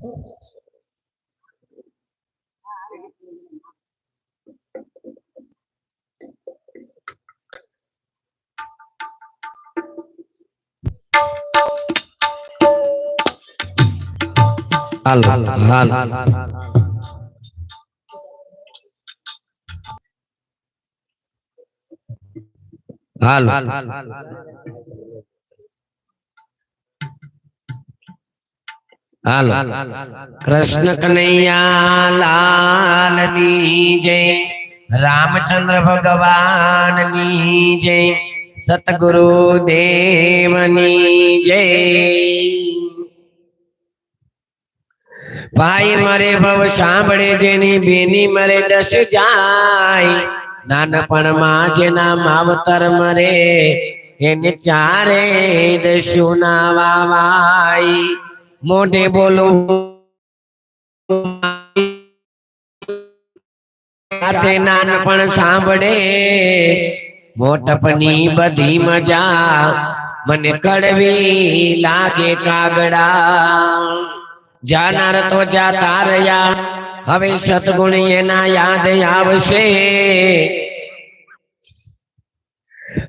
હાલ હાલ હાલ હાલ. કૃષ્ણ કનૈયા લાલની જય રામચંદ્ર ભગવાનની જય સતગુરુ દેવની જય. ભાઈ મરે ભવ સાંભળે જેની બેની મરે દસ જાય નાનપણમાં જેના માવતર મરે એને ચારે દસ્યુ ના વાવાય. મોઢે બોલું. સાથે નાનપણ સાંભળે. મોટપની બધી મજા મને કડવી લાગે કાગડા. જાનાર તો જાતા રહ્યા. હવે સદગુણ એના યાદ આવશે.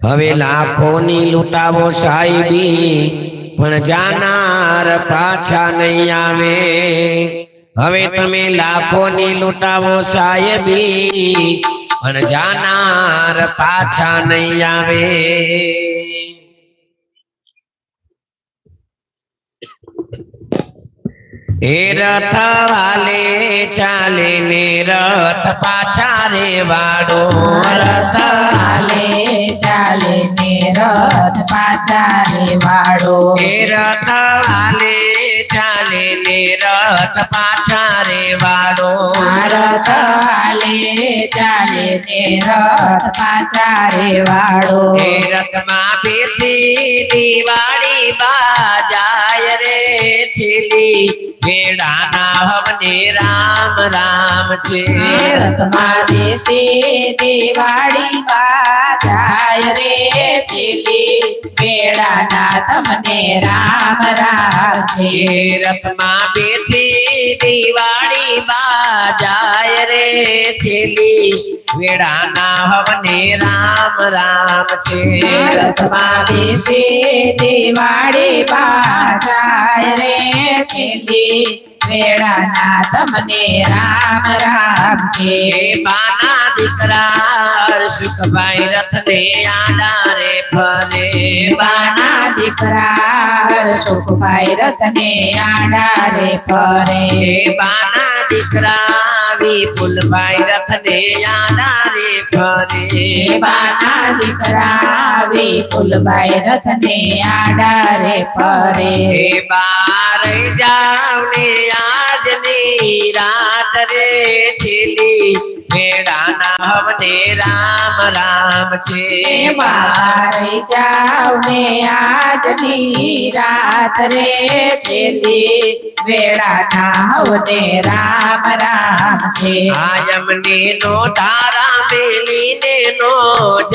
હવે લાખોની લૂંટાવો સાહેબી. પણ જાનાર પાછા નહીં આવે. હવે તમે લાખોની લૂંટાવો સાહેબી. પણ જાનાર પાછા નહીં આવે. એ રથ વાલે ચાલે ને રથ પાછા રે વાળો રથ વાલે ચાલે ને રથ પાછા રે વાળો એ રથ વાલે ચાલે ને રથ પાછા રે વાળો. રથ હાલે ચાલે તે રથ પાછા રે વાળો. રથમાં બેસી દિવાળી બાજાય રે છેલી ભેડાના હવને રામ રામ છે. રથમાં તે દિવાળી બાજાય રે છેલી પેડાના તમને રામ રામ છે. રથમાં બેસી દિવાળી જાય રે છેલી વેળાના હવને રામ રામ છે. દિવાળી બાજાય રે છેલી વેળાના તમને રામ રામ છે. બાના દીકરા સુખભાઈ રથને આડા રે ફરે. બાના દીકરા સુખભાઈ રથને આડા રે ફરે બાના દીકરા વિપુલભાઈ રથને આડા રે ફરે બાના દીકરા વિપુલભાઈ રથને આડા રે ફરે બાર જાવ ને આજની રાત રે છેલી મેળાના હવને રામ રામ છે. મારી જાવ ને આજની રાત રે છેલ્લી વેળાના હવને રામ રામ છે. આયમને નો તારા મેલીને નો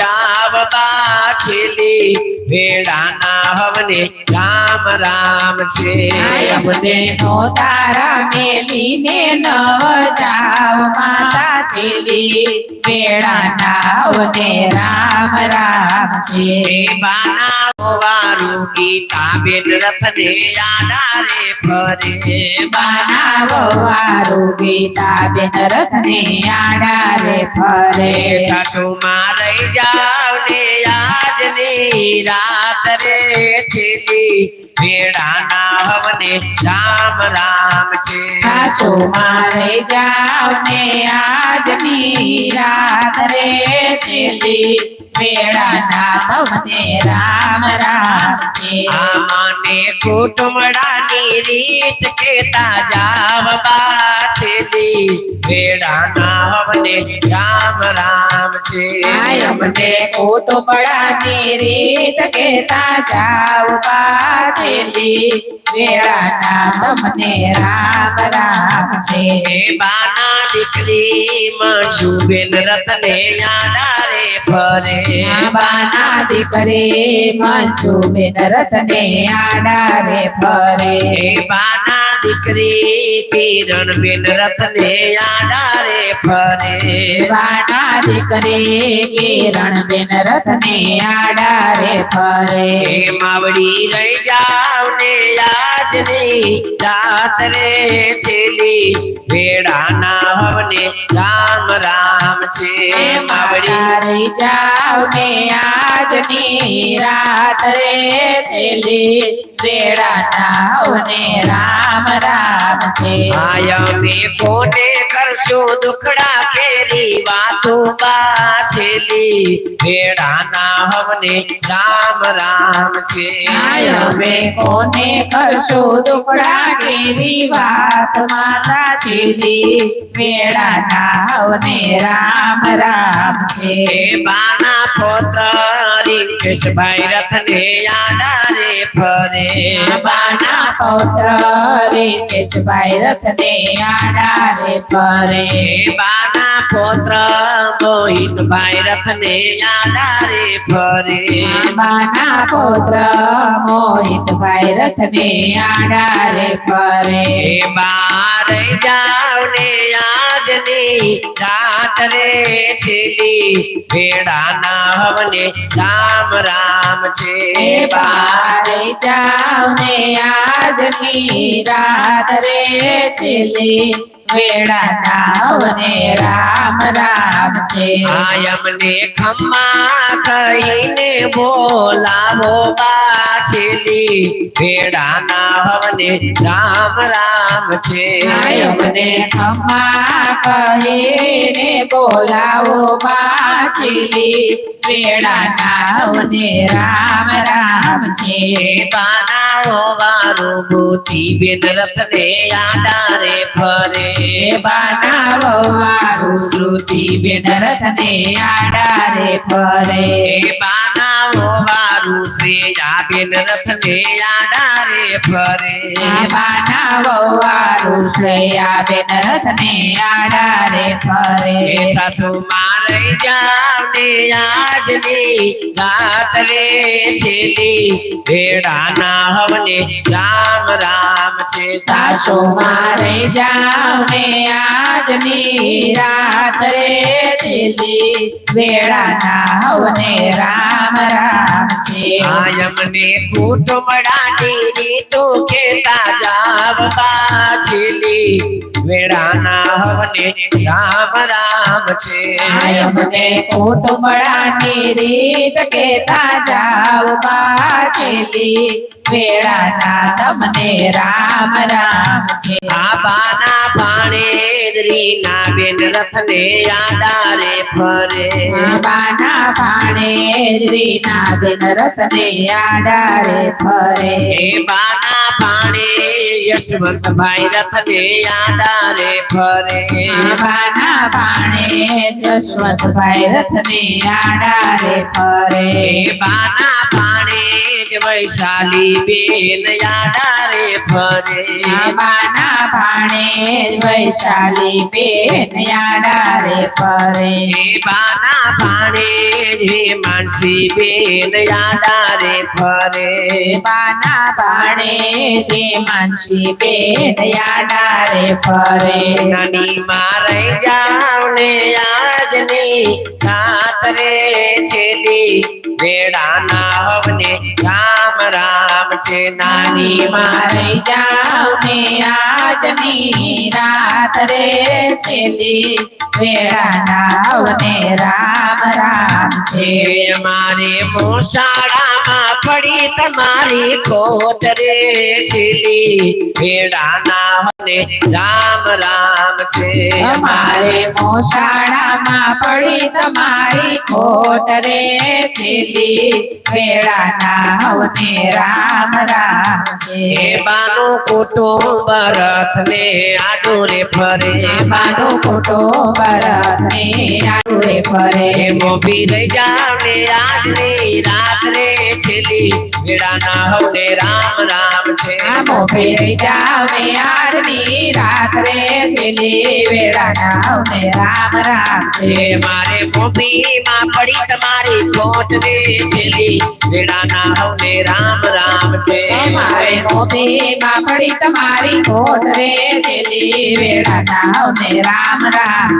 જાવ બા વેળા ના હવને રામ રામ છે. આયમને નો તારા મેલીને નો જાવ માતા છેલ્લી વેળાના હવને રામ રામ એ બાના વારું ગીતા બેન રથને આડા રે ફરે. બાના વારું ગીતા બેન રથને આડારે ફરે. સાસુ મારે જાવ ને આજની રાત રે છેલી ભેડાના હવને રામ રામ છે સાસુ મારે જાવ ને આજની રાત રે છેલ્લી વેળાના તમને રામ રામ છે. આ કુટુંબડાની રીત કેતા જાવ બા છેલી ભેડાના રામ રામ છે. અમને કુટુંબડાની રીત કેતા જાવ પાસેલી વેળાના ને રામ રામ છે બાના દીકરી મંજુબેન રથને આડા રે ફરે બાના દીકરી મંજુ બેન રથને આડા રે ફરે બાના દીકરી કિરણ બેન રથ ને આડારે ફરે બાના દીકરી કિરણ બેન રથને આડારે ફરે માવડી રહી જાવ ને આજની રાત રે છેલી વેડાના હવને રામ રામ છે માવડી માવડી. જાવ ને આજની રાત રે છેલ્લી વેળાના હવને રામ રામ છે. આયા મે કોને કરશું દુખડા કેરી વાતો બાછેલી વેડાના હવને રામ રામ છે. હવે કોને કરશો દુખડા કેરી વાત માતા છેલ્લી વેળાના હવને રામ રામ છે. બાના પુત્ર રિંકેશભાઈ રથને આડારે ફરે. બાના પૌત્ર રે કેશભાઈ રથને આડારે ફરે. હે બાના પુત્ર મોહિતભાઈ રથને આડારે ફરે બાના પૌત્ર મોહિતભાઈ રથને આડારે ફરે બાર જાવ ને આજની રાત રે છેલી. ભેડાના હવને રામ રામ છે. બારે જાવ ને આજની રાત રે છેલ્લી હવને રામ રામ છે આયમને ખમ્મા કહીને બોલાવો બાછેલી ભેડાના હવને રામ રામ છે આયમને ખમા કહીને બોલાવો પાછલી વેળાના રામ રામ છે. બાનાઓ વારું બુદ્ધિ બેન રથને આડારે ફરે બનાવો વાળું શ્રુતિ બેન રથને આડારે ફરે બાનાઓ વારું શ્રેયા બેન રથને આડારે ફરે બનાવો મારું શ્રેયા બેન રથને આડારે ફરે એ સાસુ મારે જાવ ને આજની રાત રે છેલી ને આજની રાત રે છેલ્લી વેળાના હવને રામ રામ છે આયમને કુટુંબડાની રીતો કેતા જાવ બાછેલી વેડાના હવને રામ રામ છે. આયમને મળાની રીત કેતા જાવ પાછેલી વેળાના તમને રામ રામ છે. આબાના પાણે પાણેદરી ના બેન રથને આડારે ફરે. આબાના પાણે રીના બેન રથને આડારે ફરે. બાના પાણે યશવંતભાઈ રથને આડારે ફરે. બાના પાણે જશવંતભાઈ રથને આડારે ફરે. બાના પાણે જ વૈશાલી બેન આડારે ફરે. બાના પાણે વૈશાલી બેન આડારે ફરે. બાના પાણે જ માનસી બેન આડારે ફરે. બાના પાણે જે માનસી બેન આડારે ફરે. નાની મારે જાવ ને આજની રાત્રે વેડા વેડાના હવને રામ રામ છે નાની મારી મારે જાવ ને આજની રાત રે છેલ્લી વેળાના હવને રામ રામ છે મારે મોસાળામાં પડી તમારી ખોટ રે છેલી વેડાના હવને રામ રામ છે અમારે મોસાળામાં પડી તમારી ખોટ રે છેલ્લી વેળાના હવને રામ રામ છે. બાનું કુટુંબ રથને આડુરે ફરે. માનો ખોટો ભરતને આડુરે ફરે. મોભી રહી જાવ આજની રાત્રે છેલી વેડાના હવને રામ રામ છે. આમો ફેરી જાવ ને આજની છેલી પેલી વેળાના ને રામ રામ છે. મારે મારે મોભીમાં પડી તમારી કોટ રે છેલી વેળાના હવને રામ રામ છે. મારે મોતીમાં પડી તમારી રે ને રામ રામ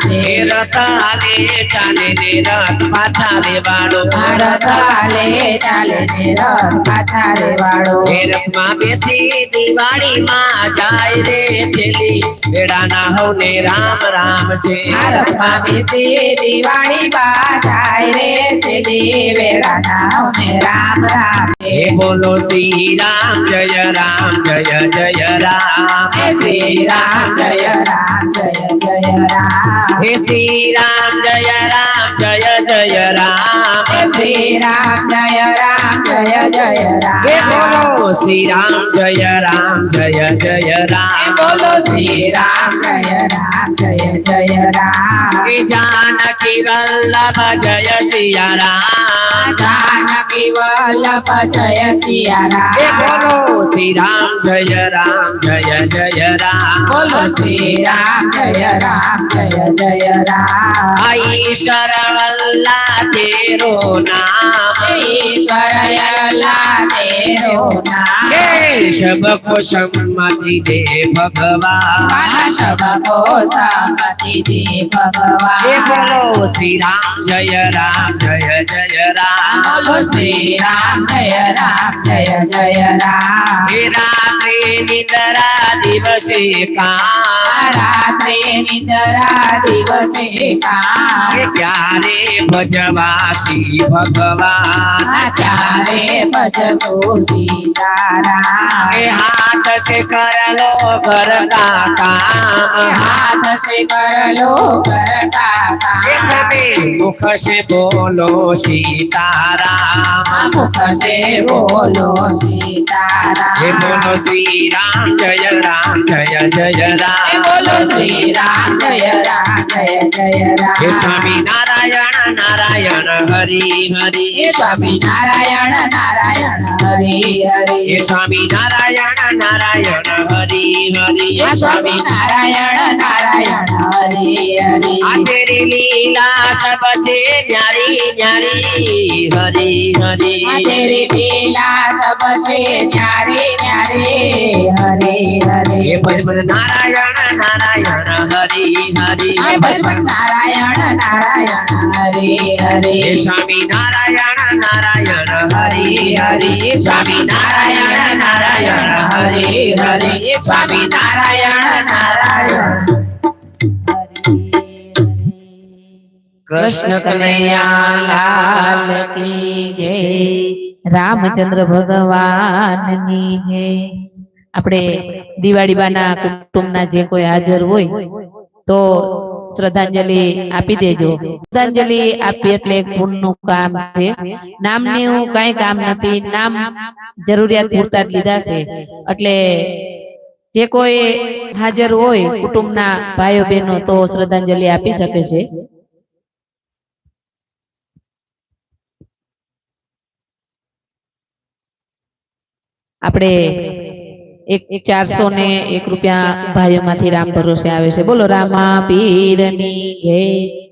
હાલે ચાલે ને રથ પાછા રે વાળો ભારત હાલે ચાલે ને રથ પાછા રે વાળો એ રથમાં બેસી દિવાળીમાં જાય રે છેલી વેળાના હવને રામ રામ છે. ભારતમાં બેસી દિવાળી બાજાય રે પેલી વેળાના ને રામ રામ હે બોલો શ્રી રામ જય રામ જય જય રામ. શ્રી રામ જય રામ જય જય રામ. હે શ્રી રામ જય રામ જય જય રામ. શ્રી રામ જય રામ જય જય રામ. હે બોલો શ્રી રામ જય રામ જય જય હે રામ. બોલો શ્રી રામ જય રામ જય જય રામ. હે જાનકી વલ્લભ જય શ્રી રામ. જાનકી વલ્લભ જય સિયારામ. રામ બોલો શ્રી રામ જય રામ જય જય રામ. બોલો શ્રી રામ જય રામ જય જય રામ. ઈશ્વર વલ્લા તેરો નામ. ઈશ્વર અલ્લાહ તેરો નામ. હે સબકો સંમતિ દે ભગવાન. શબ શબકો સંમતિ દે ભગવાન. ભગવાન બોલો શ્રી રામ જય રામ જય જય રામ. બોલો શ્રી રામ જય રામ જય જય રામ રાત્રે નિંદરા દિવસે કામ રાત્રે નિદ્રા દિવસે કામ ક્યારે ભજવાસી ભગવાન ત્યારે ભજતો સીતારા હાથ સે કરલો કરતા કામ હાથ સે કરલો હે કામ મુખ સે બોલો સીતારામ. મુખ સે બોલો સીતારામ બોલો શ્રી રામ જય રામ જય જય રામ શ્રી રામ જય રામ જય જય રામ હે સ્વામી નારાયણ નારાયણ હરિ હરિ. હે સ્વામી નારાયણ નારાયણ હરિ હરિ. હે સ્વામી નારાયણ નારાયણ હરિ હરિ. હે સ્વામી નારાયણ નારાયણ હરિ હરિ. આ તેરી લીલા સબસે ન્યારી ન્યારી. હરિ હરિ. આ તેરી લીલા સબસે ન્યારી ન્યારી. હરે હરે. હે ભજન નારાયણ નારાયણ હરિ હરિ. નારાયણ નારાયણ હરે હરે. સ્વામી નારાયણ નારાયણ હરિ હરિ. સ્વામી નારાયણ નારાયણ હરે હરે. સ્વામી નારાયણ નારાયણ. કૃષ્ણ કનૈયા લાલ કી જય. રામચંદ્ર ભગવાનની જય. આપણે દિવાળી બાના કુટુંબના જે કોઈ હાજર હોય, તો શ્રદ્ધાંજલિ આપી દેજો. શ્રદ્ધાંજલિ આપી એટલે એક કામ છે. હું કઈ કામ નથી. નામ જરૂરિયાત પૂરતા લીધા છે. એટલે જે કોઈ હાજર હોય કુટુંબના ભાઈઓ બહેનો તો શ્રદ્ધાંજલિ આપી શકે છે. આપણે એક ચારસો ને એક રૂપિયા ભાઈઓ માંથી રામ ભરોસે આવે છે. બોલો રામા પીરની જય.